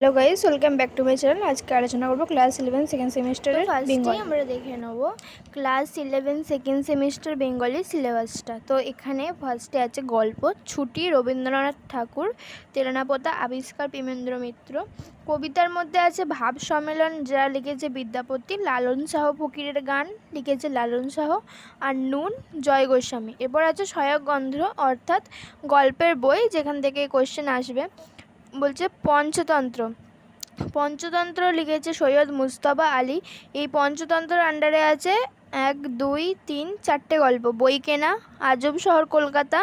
Hello guys welcome back to my channel আজকে আলোচনা করব ক্লাস ইলেভেন সেকেন্ড সেমিস্টারের বেঙ্গল আমরা দেখে নেব class eleven second semester Bengali সিলেবাসটা তো এখানে ফার্স্টে আছে গল্প ছুটি রবীন্দ্রনাথ ঠাকুর তেলানাপোতা আবিষ্কার পিমেন্দ্র মিত্র। কবিতার মধ্যে আছে ভাব সম্মেলন যা লিখেছে বিদ্যাপতি লালন শাহ ফকিরের গান লিখেছে লালন শাহ আর নুন জয় গোস্বামী। এরপর আছে সহায়ক গন্ধ অর্থাৎ গল্পের বই যেখান থেকে কোশ্চেন আসবে। বলছে পঞ্চতন্ত্র। পঞ্চতন্ত্র লিখেছে সৈয়দ মুস্তফা আলী। এই পঞ্চতন্ত্রের আন্ডারে আছে এক, দুই, তিন, চারটে গল্প। বই কেনা, আজব শহর কলকাতা,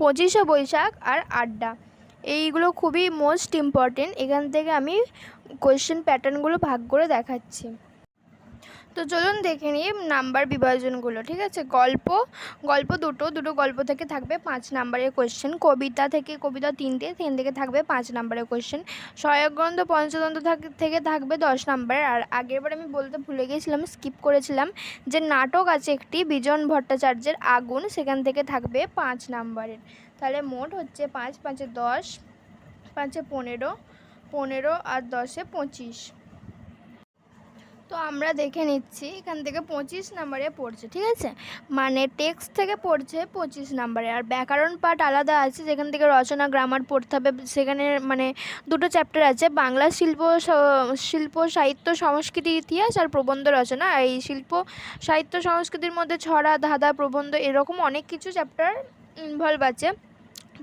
পঁচিশে বৈশাখ আর আড্ডা। এইগুলো খুবই মোস্ট ইম্পর্টেন্ট এখান থেকে আমি কোয়েশ্চেন প্যাটার্নগুলো ভাগ করে দেখাচ্ছি। তো চলুন দেখে নিই নাম্বার বিভাজনগুলো, ঠিক আছে? গল্প গল্প দুটো দুটো গল্প থেকে থাকবে পাঁচ নাম্বারের কোয়েশ্চেন কবিতা থেকে, কবিতা তিনটে, তিন থেকে থাকবে পাঁচ নাম্বারের কোয়েশ্চেন সহায়ক গ্রন্থ পঞ্চতন্ত্র থাক- থেকে থাকবে দশ নাম্বারের আর আগেরবার আমি বলতে ভুলে গিয়েছিলাম স্কিপ করেছিলাম যে নাটক আছে একটি, বিজন ভট্টাচার্যের আগুন, সেখান থেকে থাকবে পাঁচ নাম্বারের। তাহলে মোট হচ্ছে পাঁচ, পাঁচে দশ, পাঁচে পনেরো পনেরো আর দশে পঁচিশ। তো আমরা দেখে নিচ্ছি, এখান থেকে পঁচিশ নাম্বারে পড়ছে, ঠিক আছে? মানে টেক্সট থেকে পড়ছে পঁচিশ নাম্বারে, আর ব্যাকরণ পাঠ আলাদা আছে, যেখান থেকে রচনা গ্রামার পড়তে হবে, সেখানে মানে দুটো চ্যাপ্টার আছে, বাংলা শিল্প শিল্প, সাহিত্য, সংস্কৃতি, ইতিহাস আর প্রবন্ধ রচনা এই শিল্প, সাহিত্য, সংস্কৃতির মধ্যে ছড়া, ধাঁধা, প্রবন্ধ, এরকম অনেক কিছু চ্যাপ্টার ইনভলভ আছে।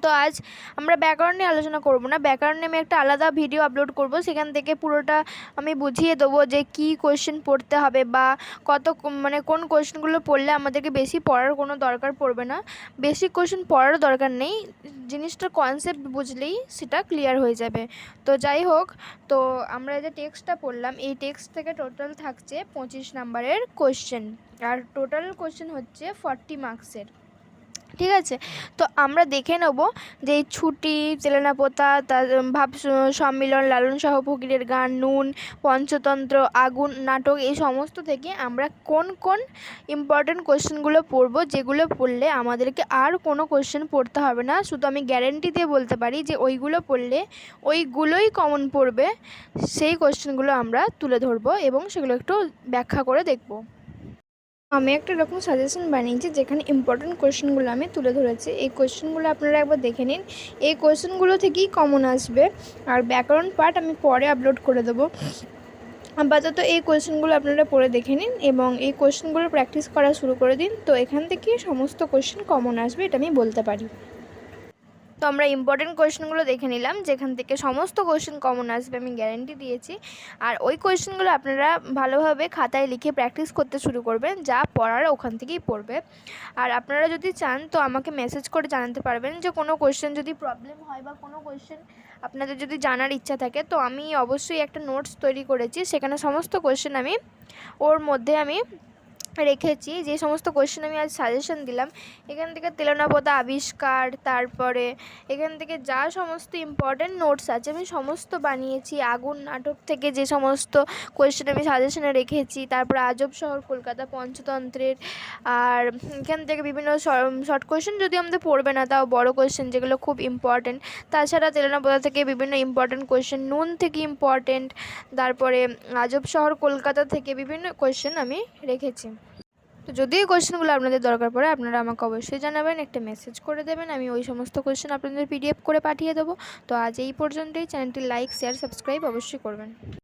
তো আজ আমরা ব্যাকরণ নিয়ে আলোচনা করব না। ব্যাকরণ নিয়ে আমি একটা আলাদা ভিডিও আপলোড করব। সেখান থেকে পুরোটা আমি বুঝিয়ে দেবো যে কী কোয়েশ্চেন পড়তে হবে বা কত মানে কোন কোয়েশ্চেনগুলো পড়লে আমাদেরকে বেশি পড়ার কোনো দরকার পড়বে না। বেশি কোয়েশ্চেন পড়ার দরকার নেই। জিনিসটার কনসেপ্ট বুঝলেই সেটা ক্লিয়ার হয়ে যাবে। তো যাই হোক, তো আমরা যে টেক্সটটা পড়লাম, এই টেক্সট থেকে টোটাল থাকছে পঁচিশ নাম্বারের কোয়েশ্চেন আর টোটাল কোয়েশ্চেন হচ্ছে ফর্টি মার্কসের ঠিক আছে? তো আমরা দেখে নেব যে ছুটি তেলেনাপোতা তার ভাব সম্মিলন, লালন শাহ ফকিরের গান, নুন, পঞ্চতন্ত্র, আগুন, নাটক এই সমস্ত থেকে আমরা কোন কোন ইম্পর্টেন্ট কোশ্চেনগুলো পড়ব, যেগুলো পড়লে আমাদেরকে আর কোনো কোশ্চেন পড়তে হবে না। শুধু আমি গ্যারেন্টি দিয়ে বলতে পারি যে ওইগুলো পড়লে ওইগুলোই কমন পড়বে। সেই কোশ্চেনগুলো আমরা তুলে ধরবো এবং সেগুলো একটু ব্যাখ্যা করে দেখব। আমি একটা এরকম সাজেশন বানিয়েছি যেখানে ইম্পর্টেন্ট কোয়েশ্চেনগুলো আমি তুলে ধরেছি। এই কোয়েশ্চেনগুলো আপনারা একবার দেখে নিন। এই কোয়েশ্চেনগুলো থেকেই কমন আসবে। আর ব্যাকরণ পার্ট আমি পরে আপলোড করে দেবো। আপাতত এই কোয়েশ্চেনগুলো আপনারা পড়ে দেখে নিন এবং এই কোয়েশ্চেনগুলো প্র্যাকটিস করা শুরু করে দিন। তো এখান থেকে সমস্ত কোয়েশ্চেন কমন আসবে, এটা আমি বলতে পারি। তো আমরা ইম্পর্টেন্ট কোয়েশ্চেনগুলো দেখে নিলাম, যেখান থেকে সমস্ত কোয়েশ্চেন কমন আসবে আমি গ্যারেন্টি দিয়েছি। আর ওই কোয়েশ্চেনগুলো আপনারা ভালোভাবে খাতায় লিখে প্র্যাকটিস করতে শুরু করবেন, যা পড়ার ওখান থেকেই পড়বে। আর আপনারা যদি চান তো আমাকে মেসেজ করে জানাতে পারবেন যে কোনো কোয়েশ্চেন যদি প্রবলেম হয় বা কোনো কোয়েশ্চেন আপনাদের যদি জানার ইচ্ছা থাকে, তো আমি অবশ্যই একটা নোটস তৈরি করেছি, সেখানে সমস্ত কোয়েশ্চেন আমি ওর মধ্যে আমি রেখেছি, যে সমস্ত কোয়েশ্চেন আমি আজ সাজেশন দিলাম, এখান থেকে তেলনাপোতা আবিষ্কার, তারপরে এখান থেকে যা সমস্ত ইম্পর্ট্যান্ট নোটস আছে, আমি সমস্ত বানিয়েছি, আগুন নাটক থেকে যে সমস্ত কোয়েশ্চেন আমি সাজেশনে রেখেছি, তারপর আজব শহর, কলকাতা পঞ্চতন্ত্রের, আর এখান থেকে বিভিন্ন শর্ট কোয়েশ্চেন যদি আমাদের পড়বে না, তাও বড় কোয়েশ্চেন যেগুলো খুব ইম্পর্ট্যান্ট তাছাড়া তেলেনাপোতা থেকে বিভিন্ন ইম্পর্ট্যান্ট কোয়েশ্চেন নুন থেকে ইম্পর্ট্যান্ট তারপরে আজব শহর, কলকাতা থেকে বিভিন্ন কোয়েশ্চেন আমি রেখেছি। তো যদি এই কোয়েশ্চেনগুলো আপনাদের দরকার পড়ে, আপনারা আমাকে অবশ্যই জানাবেন, একটা মেসেজ করে দেবেন, আমি ওই সমস্ত কোয়েশ্চেন আপনাদের পিডিএফ করে পাঠিয়ে দেবো। তো আজ এই পর্যন্তই, চ্যানেলটি লাইক শেয়ার সাবস্ক্রাইব অবশ্যই করবেন।